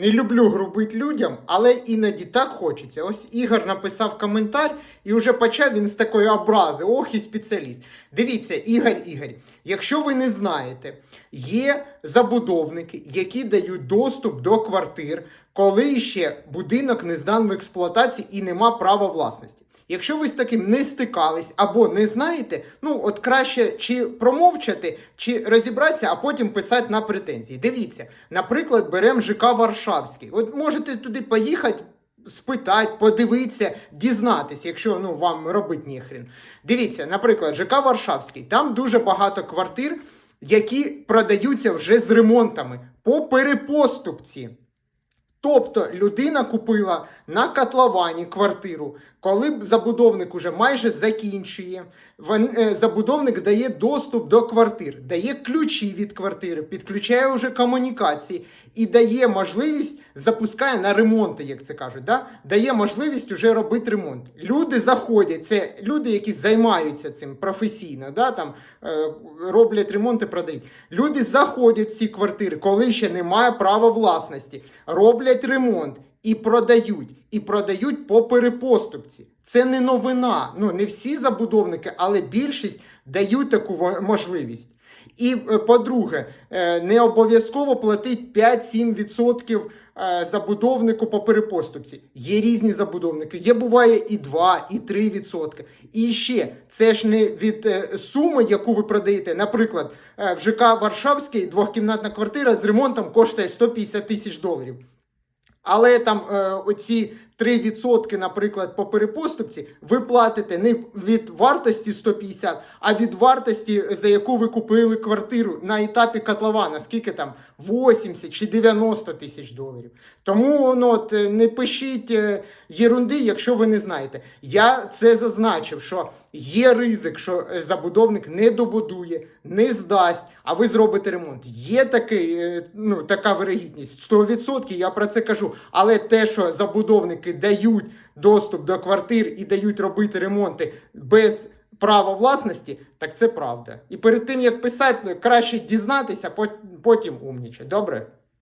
Не люблю грубити людям, але іноді так хочеться. Ось Ігор написав коментар і вже почав він з такої образи. Ох, і спеціаліст. Дивіться, Ігор Ігор, якщо ви не знаєте, є забудовники, які дають доступ до квартир, коли ще будинок не здан в експлуатації і нема права власності. Якщо ви з таким не стикались або не знаєте, ну от краще чи промовчати, чи розібратися, а потім писати на претензії. Дивіться, наприклад, беремо ЖК Варшавський. От можете туди поїхати, спитати, подивитися, дізнатися, якщо ну вам робить ніхрен. Дивіться, наприклад, ЖК Варшавський. Там дуже багато квартир, які продаються вже з ремонтами по перепоступці. Тобто людина купила на котловані квартиру, коли забудовник уже майже закінчує, е, забудовник дає доступ до квартир, дає ключі від квартири, підключає вже комунікації і дає можливість, запускає на ремонти, як це кажуть, да? дає можливість уже робити ремонт. Люди заходять, це люди, які займаються цим професійно, да? там, е, роблять ремонти, продають. Люди заходять в ці квартири, коли ще немає права власності, роблять ремонт і продають. І продають по перепоступці. Це не новина. Ну не всі забудовники, але більшість дають таку можливість. І е, по-друге, е, не обов'язково платить 5-7% е, забудовнику по перепоступці. Є різні забудовники, є буває і 2, і 3%. І ще це ж не від суми, яку ви продаєте. Наприклад, в ЖК Варшавський двохкімнатна квартира з ремонтом коштує 150 тисяч доларів. Але там е, оці 3%, наприклад, по перепоступці, ви платите не від вартості 150, а від вартості, за яку ви купили квартиру на етапі котлована, скільки там 80 чи 90 тисяч доларів. Тому ну, от, е, не пишіть е, єрунди, якщо ви не знаєте. Я це зазначив, що є ризик, що е, забудовник не добудує, не здасть, а ви зробите ремонт. Є такий, ну, така вирогідність 100%, я про це кажу. Але те, що забудовники дають доступ до квартир і дають робити ремонти без права власності, так це правда. І перед тим як писати, краще дізнатися, пот- потім умніче. Добре?